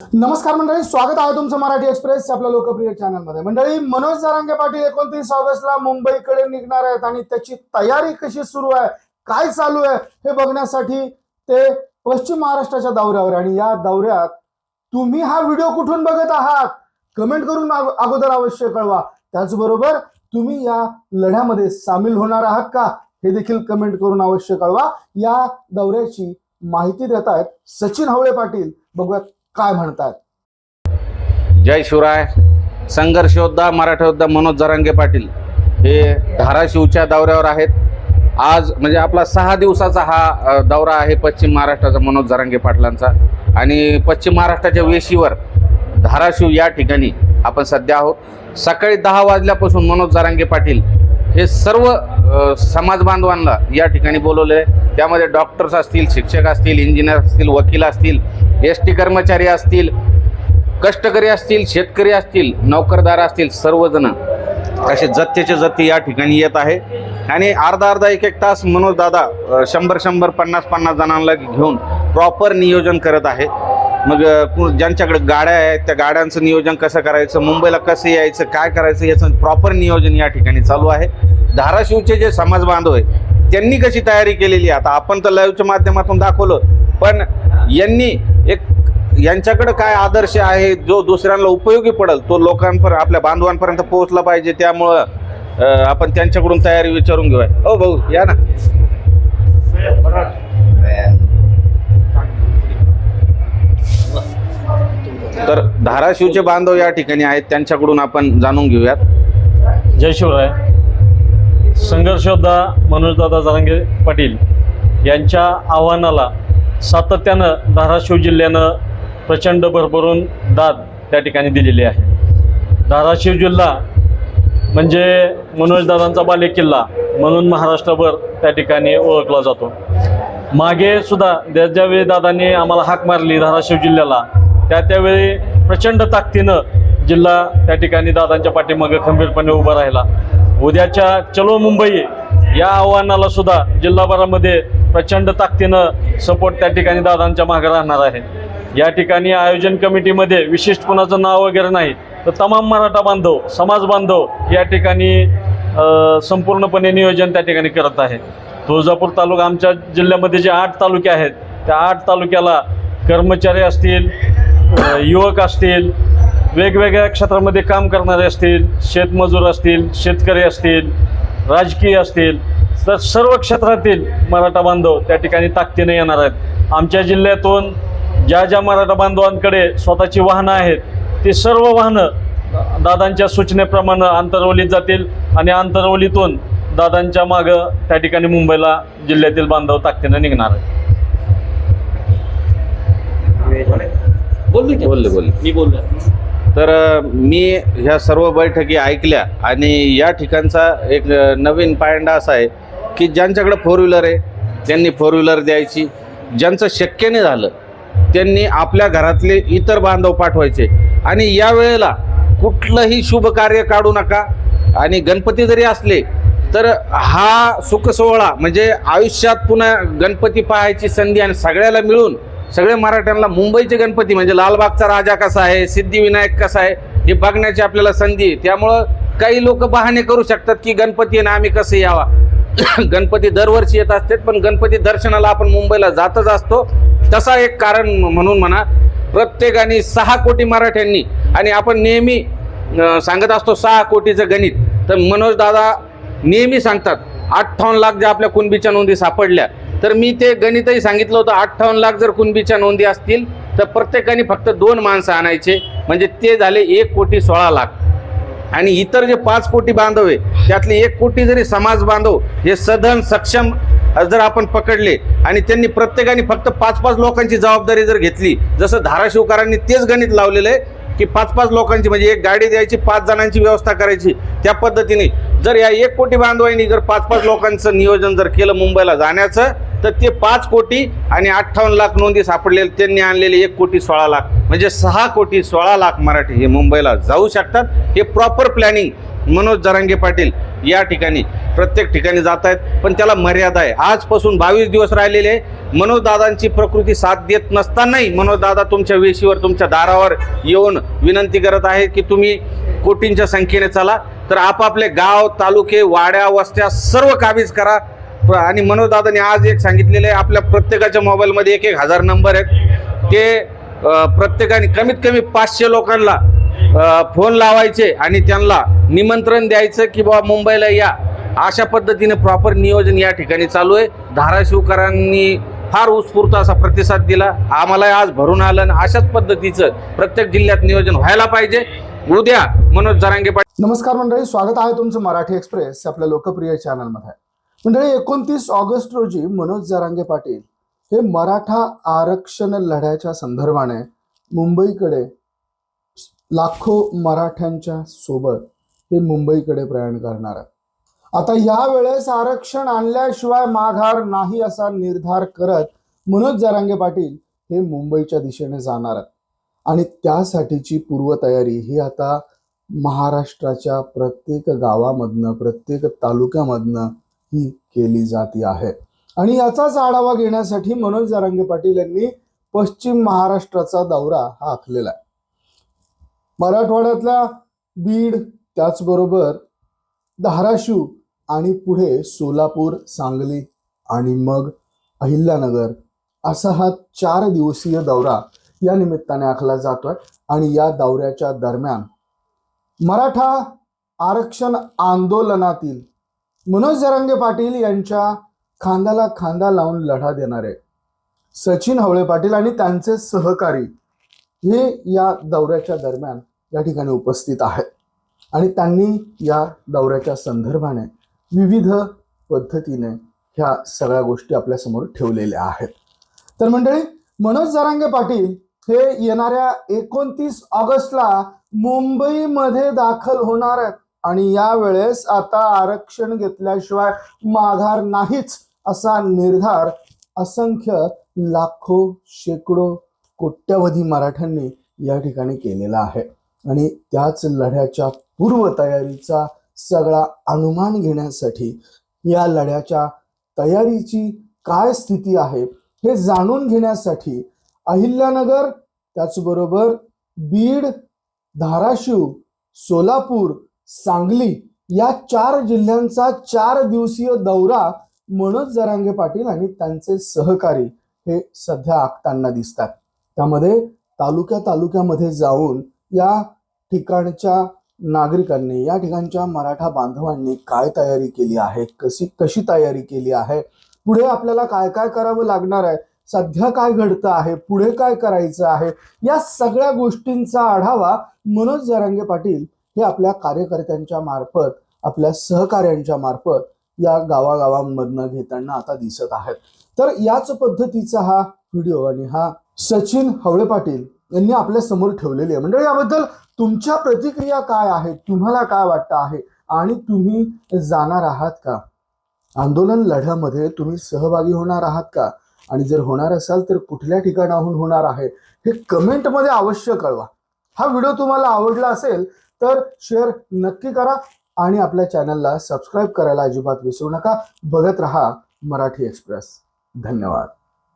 नमस्कार मंडळी स्वागत आहे तुमचं मराठी एक्सप्रेस आपल्या लोकप्रिय चॅनलमध्ये. मंडळी मनोज जरांगे पाटील एकोणतीस ऑगस्टला मुंबईकडे निघणार आहेत आणि त्याची तयारी कशी सुरू आहे काय चालू आहे हे बघण्यासाठी ते पश्चिम महाराष्ट्राच्या दौऱ्यावर आणि या दौऱ्यात तुम्ही हा व्हिडिओ कुठून बघत आहात कमेंट करून अगोदर अवश्य कळवा. त्याचबरोबर तुम्ही या लढ्यामध्ये सामील होणार आहात का हे देखील कमेंट करून अवश्य कळवा. या दौऱ्याची माहिती देत आहेत सचिन हवळे पाटील. बघूयात काय म्हणतात? जय शिवराय. संघर्ष योद्धा मराठा योद्धा मनोज जरांगे पाटील हे धाराशिवच्या दौऱ्यावर आहेत. आज म्हणजे आपला सहा दिवसाचा हा दौरा आहे पश्चिम महाराष्ट्राचा मनोज जरांगे पाटलांचा. आणि पश्चिम महाराष्ट्राच्या वेशीवर धाराशिव या ठिकाणी आपण सध्या आहोत. सकाळी दहा वाजल्यापासून मनोज जरांगे पाटील हे सर्व समाज बांधवांना या ठिकाणी बोलवले. त्यामध्ये डॉक्टर्स असतील शिक्षक असतील इंजिनियर असतील वकील असतील एस टी कर्मचारी असतील कष्टकरी असतील शेतकरी असतील नोकरदार असतील सर्वजण असे जत्तेचे जत्ते या ठिकाणी येत आहे. आणि अर्धा अर्धा एक एक तास मनोज दादा शंभर शंभर पन्नास पन्नास जणांना घेऊन प्रॉपर नियोजन करत आहे. मग ज्यांच्याकडे गाड्या आहेत त्या गाड्यांचं नियोजन कसं करायचं मुंबईला कसं यायचं काय करायचं याचं प्रॉपर नियोजन या ठिकाणी चालू आहे. धाराशिवचे जे समाज बांधव आहे त्यांनी कशी तयारी केलेली आहे? आता आपण तर लाईव्हच्या माध्यमातून दाखवलं पण यांनी एक यांच्याकडे काय आदर्श आहे जो दुसऱ्यांना उपयोगी पडेल तो लोकांपर्यंत आपल्या बांधवांपर्यंत पोहोचला पाहिजे त्यामुळं आपण त्यांच्याकडून तयारी विचारून घेऊया. हो भाऊ या ना. तर धाराशिवचे बांधव या ठिकाणी आहेत त्यांच्याकडून आपण जाणून घेऊयात. जय शिवराय. संघर्षोद्धा मनोजदादा जरांगे पाटील यांच्या आव्हानाला सातत्यानं धाराशिव जिल्ह्यानं प्रचंड भरभरून दाद त्या ठिकाणी दिलेली आहे. धाराशिव जिल्हा म्हणजे मनोजदादांचा बालेकिल्ला म्हणून महाराष्ट्रभर त्या ठिकाणी ओळखला जातो. मागे सुद्धा ज्या ज्यावेळी दादांनी आम्हाला हाक मारली धाराशिव जिल्ह्याला त्या त्यावेळी प्रचंड ताकदीनं जिल्हा त्या ठिकाणी दादांच्या पाठीमागे खंबीरपणे उभा राहिला. उद्याच्या चलो मुंबई या आव्हानाला सुद्धा जिल्हाभरामध्ये प्रचंड ताकदीनं सपोर्ट त्या ठिकाणी दादांच्या मागे राहणार आहे. या ठिकाणी आयोजन कमिटीमध्ये विशिष्ट कुणाचं नाव वगैरे नाही तर तमाम मराठा बांधव समाज बांधव या ठिकाणी संपूर्णपणे नियोजन त्या ठिकाणी करत आहे तुळजापूर तालुका आमच्या जिल्ह्यामध्ये जे आठ तालुके आहेत त्या आठ तालुक्याला कर्मचारी असतील युवक असतील वेगवेगळ्या क्षेत्रामध्ये काम करणारे असतील शेतमजूर असतील शेतकरी असतील राजकीय असतील तर सर्व क्षेत्रातील मराठा बांधव त्या ठिकाणी ताकदीने येणार आहेत. आमच्या जिल्ह्यातून ज्या ज्या मराठा बांधवांकडे स्वतःची वाहनं आहेत ती सर्व वाहनं दादांच्या सूचनेप्रमाणे आंतरवलीत जातील आणि आंतरवलीतून दादांच्या मागं त्या ठिकाणी मुंबईला जिल्ह्यातील बांधव ताकदीनं निघणार आहेत. बोलले बोलले. मी बोललो तर अ, मी ह्या सर्व बैठकी ऐकल्या आणि या ठिकाणचा एक अ, नवीन पायंडा असा आहे की ज्यांच्याकडे फोर व्हीलर आहे त्यांनी फोर व्हीलर द्यायची. ज्यांचं शक्य नाही झालं त्यांनी आपल्या घरातले इतर बांधव पाठवायचे. आणि या वेळेला कुठलंही शुभ कार्य काढू नका. आणि गणपती जरी असले तर हा सुख सोहळा म्हणजे आयुष्यात पुन्हा गणपती पाहायची संधी आणि सगळ्याला मिळून सगळे मराठ्यांना मुंबईचे गणपती म्हणजे लालबागचा राजा कसा आहे सिद्धिविनायक कसा आहे हे बघण्याची आपल्याला संधी आहे. त्यामुळं काही लोक बहाणे करू शकतात की गणपती आणि आम्ही कसं यावा. गणपती दरवर्षी येत असतात पण गणपती दर्शनाला आपण मुंबईला जातच असतो. तसा एक कारण म्हणून म्हणा प्रत्येकाने सहा कोटी मराठ्यांनी आणि आपण नेहमी सांगत असतो सहा कोटीचं गणित. तर मनोज दादा नेहमी सांगतात अठ्ठावन्न लाख ज्या आपल्या कुणबीच्या नोंदी सापडल्या तर मी ते गणितही सांगितलं होतं अठ्ठावन्न लाख जर कुणबीच्या नोंदी असतील तर प्रत्येकाने फक्त दोन माणसं आणायचे म्हणजे ते झाले एक कोटी सोळा लाख. आणि इतर जे पाच कोटी बांधव आहे त्यातले एक कोटी जरी समाज बांधव हे सधन सक्षम जर आपण पकडले आणि त्यांनी प्रत्येकाने फक्त पाच पाच लोकांची जबाबदारी जर घेतली जसं धाराशिवकरांनी तेच गणित लावलेलं आहे की पाच पाच लोकांची म्हणजे एक गाडी द्यायची पाच जणांची व्यवस्था करायची त्या पद्धतीने. जर या एक कोटी बांधवांनी जर पाच पाच लोकांचं नियोजन जर केलं मुंबईला जाण्याचं तर ते पाच कोटी आणि अठ्ठावन्न लाख नोंदी सापडलेले त्यांनी आणलेले एक कोटी सोळा लाख. म्हणजे सहा कोटी सोळा लाख मराठी हे मुंबईला जाऊ शकतात. हे प्रॉपर प्लॅनिंग मनोज जरांगे पाटील या ठिकाणी प्रत्येक ठिकाणी जात आहेत. पण त्याला मर्यादा आहे. आजपासून बावीस दिवस राहिलेले आहे. मनोजदादांची प्रकृती साथ देत नसतानाही मनोजदादा तुमच्या वेशीवर तुमच्या दारावर येऊन विनंती करत आहे की तुम्ही कोटींच्या संख्येने चला. तर आपापले गाव तालुके वाड्या वस्त्या सर्व काबीज करा. आणि मनोजदादांनी आज एक सांगितलेलं आहे आपल्या प्रत्येकाच्या मोबाईलमध्ये एक एक हजार नंबर आहेत. ते प्रत्येकाने कमीत कमी पाचशे लोकांना फोन लावायचे आणि त्यांना निमंत्रण द्यायचं की बाबा मुंबईला या. अशा पद्धतीने प्रॉपर नियोजन या ठिकाणी चालू आहे. धाराशिवकरांनी फार उत्स्फूर्त असा प्रतिसाद दिला. आम्हाला आज भरून आलं आणि अशाच पद्धतीचं प्रत्येक जिल्ह्यात नियोजन व्हायला पाहिजे. उद्या मनोज जरांगे पाटील. नमस्कार मंडळी स्वागत आहे तुमचं मराठी एक्सप्रेस आपल्या लोकप्रिय चॅनलमध्ये मंडळी एकोणतीस ऑगस्ट रोजी मनोज जरांगे पाटील हे मराठा आरक्षण लढ्याच्या संदर्भाने मुंबईकडे लाखो मराठ्यांच्या सोबत हे मुंबईकडे प्रयाण करणार आहे आता या वेळेस आरक्षण आणल्याशिवाय माघार नाही असा निर्धार करत मनोज जरांगे पाटील हे मुंबईच्या दिशेने जाणार आहेत. आणि त्यासाठीची पूर्वतयारी ही आता महाराष्ट्राच्या प्रत्येक गावामधनं प्रत्येक तालुक्यामधनं ही केली जाती आहे. आणि याचाच आढावा घेण्यासाठी मनोज जरांगे पाटील यांनी पश्चिम महाराष्ट्राचा दौरा हा आखलेला आहे. मराठवाड्यातल्या बीड त्याचबरोबर धाराशिव आणि पुढे सोलापूर सांगली आणि मग अहिल्यानगर असा हा चार दिवसीय दौरा या निमित्ताने आखला जातोय. आणि या दौऱ्याच्या दरम्यान मराठा आरक्षण आंदोलनातील मनोज जरांगे पाटील यांच्या खांद्याला खांदा लावून लढा देणारे सचिन हवळे पाटील आणि त्यांचे सहकारी हे या दौऱ्याच्या दरम्यान या ठिकाणी उपस्थित आहेत. आणि त्यांनी या दौऱ्याच्या संदर्भाने विविध पद्धतीने ह्या सगळ्या गोष्टी आपल्यासमोर ठेवलेल्या आहेत. तर मंडळी मनोज जरांगे पाटील हे येणाऱ्या एकोणतीस ऑगस्टला मुंबईमध्ये दाखल होणार आहेत. आणि यावेळेस आता आरक्षण घेतल्याशिवाय माघार नाहीच असा निर्धार असंख्य लाखो शेकडो कोट्यवधी मराठ्यांनी या ठिकाणी केलेला आहे. आणि त्याच लढ्याच्या पूर्वतयारीचा सगळा अनुमान घेण्यासाठी या लढ्याच्या तयारीची काय स्थिती आहे हे जाणून घेण्यासाठी अहिल्यानगर त्याचबरोबर बीड धाराशिव सोलापूर सांगली या चार जिल्ह्यांचा चार दिवसीय दौरा मनोज जरांगे पाटील आणि त्यांचे सहकारी हे सध्या आखताना दिसतात. त्यामध्ये तालुक्या तालुक्यामध्ये जाऊन या ठिकाणच्या नागरिकांनी या ठिकाणच्या मराठा बांधवांनी काय तयारी केली आहे कशी कशी तयारी केली आहे पुढे आपल्याला काय काय करावं लागणार आहे सध्या काय घडतं आहे पुढे काय करायचं आहे या सगळ्या गोष्टींचा आढावा मनोज जरांगे पाटील हे आपल्या कार्यकर्त्यांच्या मार्फत आपल्या सहकार्यांच्या मार्फत या गावागावांमधनं घेताना आता दिसत आहेत. तर याच पद्धतीचा हा व्हिडिओ आणि हा सचिन हवळे पाटील यांनी आपल्यासमोर ठेवलेली आहे. म्हणजे याबद्दल तुमच्या प्रतिक्रिया काय आहेत? तुम्हाला काय वाटतं आहे? आणि तुम्ही जाणार आहात का? आंदोलन लढ्यामध्ये तुम्ही सहभागी होणार आहात का? आणि जर होणार असाल तर कुठल्या ठिकाणाहून होणार आहे? हे कमेंटमध्ये अवश्य कळवा. हा व्हिडिओ तुम्हाला आवडला असेल तर शेअर नक्की करा आणि आपल्या चॅनलला सबस्क्राईब करायला अजिबात विसरू नका. बघत रहा मराठी एक्सप्रेस धन्यवाद.